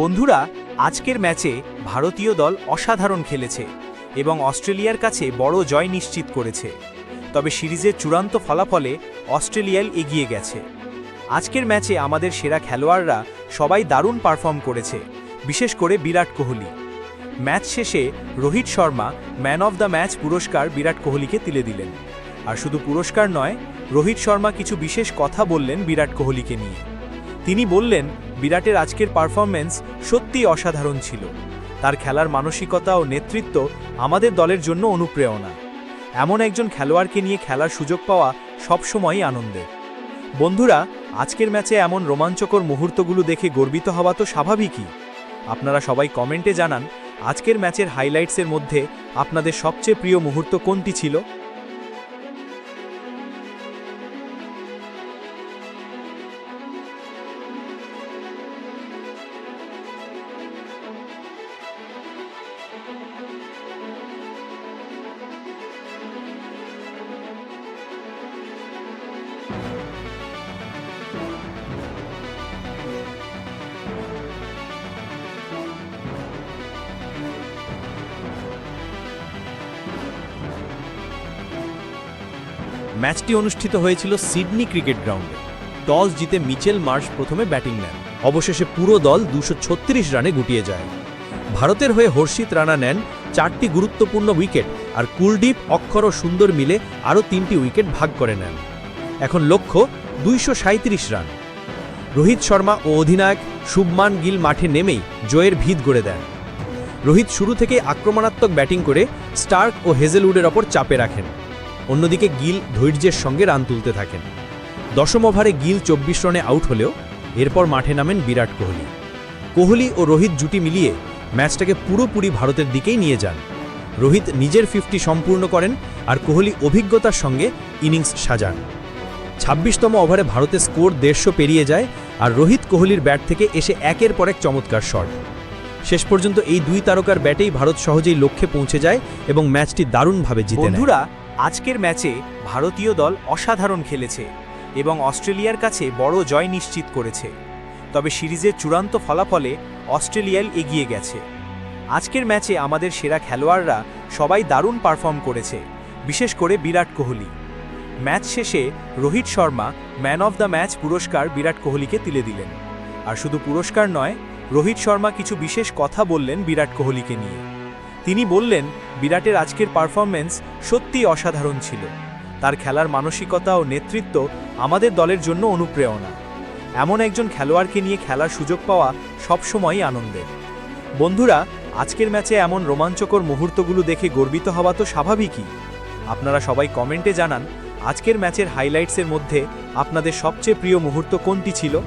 বন্ধুরা, আজকের ম্যাচে ভারতীয় দল অসাধারণ খেলেছে এবং অস্ট্রেলিয়ার কাছে বড় জয় নিশ্চিত করেছে। তবে সিরিজের চূড়ান্ত ফলাফলে অস্ট্রেলিয়ায় এগিয়ে গেছে। আজকের ম্যাচে আমাদের সেরা খেলোয়াড়রা সবাই দারুণ পারফর্ম করেছে, বিশেষ করে বিরাট কোহলি। ম্যাচ শেষে Rohit Sharma man of the match পুরস্কার বিরাট কোহলিকে তুলে দিলেন। আর শুধু পুরস্কার নয়, রোহিত শর্মা কিছু বিশেষ কথা বললেন বিরাট কোহলিকে নিয়ে। তিনি বললেন বিরাটের আজকের পারফরম্যান্স সত্যিই অসাধারণ ছিল। তার খেলার মানসিকতা ও নেতৃত্ব আমাদের দলের জন্য অনুপ্রেরণা। এমন একজন খেলোয়াড়কে নিয়ে খেলার সুযোগ পাওয়া সবসময়ই আনন্দে। বন্ধুরা, আজকের ম্যাচে এমন রোমাঞ্চকর মুহূর্তগুলো দেখে গর্বিত হওয়া তো স্বাভাবিকই। আপনারা সবাই কমেন্টে জানান, আজকের ম্যাচের হাইলাইটসের মধ্যে আপনাদের সবচেয়ে প্রিয় মুহূর্ত কোনটি ছিল? ম্যাচটি অনুষ্ঠিত হয়েছিল সিডনি ক্রিকেট গ্রাউন্ডে। টস জিতে মিচেল মার্শ প্রথমে ব্যাটিং নেন। অবশেষে পুরো দল দুশো রানে গুটিয়ে যায়। ভারতের হয়ে হর্ষিত রানা নেন চারটি গুরুত্বপূর্ণ উইকেট আর কুলদীপ, অক্ষর ও সুন্দর মিলে আরও তিনটি উইকেট ভাগ করে নেন। এখন লক্ষ্য দুইশো সাঁইত্রিশ রান। রোহিত শর্মা ও অধিনায়ক শুভমান গিল মাঠে নেমেই জয়ের ভিত গড়ে দেন। রোহিত শুরু থেকেই আক্রমণাত্মক ব্যাটিং করে স্টার্ক ও হেজেলউডের ওপর চাপে রাখেন। অন্যদিকে গিল ধৈর্যের সঙ্গে রান তুলতে থাকেন। দশম ওভারে গিল চব্বিশ রানে আউট হলেও এরপর মাঠে নামেন বিরাট কোহলি। কোহলি ও রোহিত জুটি মিলিয়ে ম্যাচটাকে পুরোপুরি ভারতের দিকেই নিয়ে যান। রোহিত নিজের ফিফটি সম্পূর্ণ করেন আর কোহলি অভিজ্ঞতার সঙ্গে ইনিংস সাজান। ছাব্বিশতম ওভারে ভারতের স্কোর দেড়শো পেরিয়ে যায় আর রোহিত কোহলির ব্যাট থেকে এসে একের পর এক চমৎকার শট। শেষ পর্যন্ত এই দুই তারকার ব্যাটেই ভারত সহজেই লক্ষ্যে পৌঁছে যায় এবং ম্যাচটি দারুণভাবে জিতে বন্ধুরা আজকের ম্যাচে ভারতীয় দল অসাধারণ খেলেছে এবং অস্ট্রেলিয়ার কাছে বড় জয় নিশ্চিত করেছে। তবে সিরিজের চূড়ান্ত ফলাফলে অস্ট্রেলিয়ায় এগিয়ে গেছে। আজকের ম্যাচে আমাদের সেরা খেলোয়াড়রা সবাই দারুণ পারফর্ম করেছে, বিশেষ করে বিরাট কোহলি। ম্যাচ শেষে Rohit Sharma man of the match পুরস্কার বিরাট কোহলিকে তুলে দিলেন। আর শুধু পুরস্কার নয়, রোহিত শর্মা কিছু বিশেষ কথা বললেন বিরাট কোহলিকে নিয়ে। তিনি বললেন, বিরাটের আজকের পারফরম্যান্স সত্যিই অসাধারণ ছিল। তার খেলার মানসিকতা ও নেতৃত্ব আমাদের দলের জন্য অনুপ্রেরণা। এমন একজন খেলোয়াড়কে নিয়ে খেলার সুযোগ পাওয়া সবসময়ই আনন্দের। বন্ধুরা, আজকের ম্যাচে এমন রোমাঞ্চকর মুহূর্তগুলো দেখে গর্বিত হওয়া তো স্বাভাবিকই। আপনারা সবাই কমেন্টে জানান, আজকের ম্যাচের হাইলাইটসের মধ্যে আপনাদের সবচেয়ে প্রিয় মুহূর্ত কোনটি ছিল?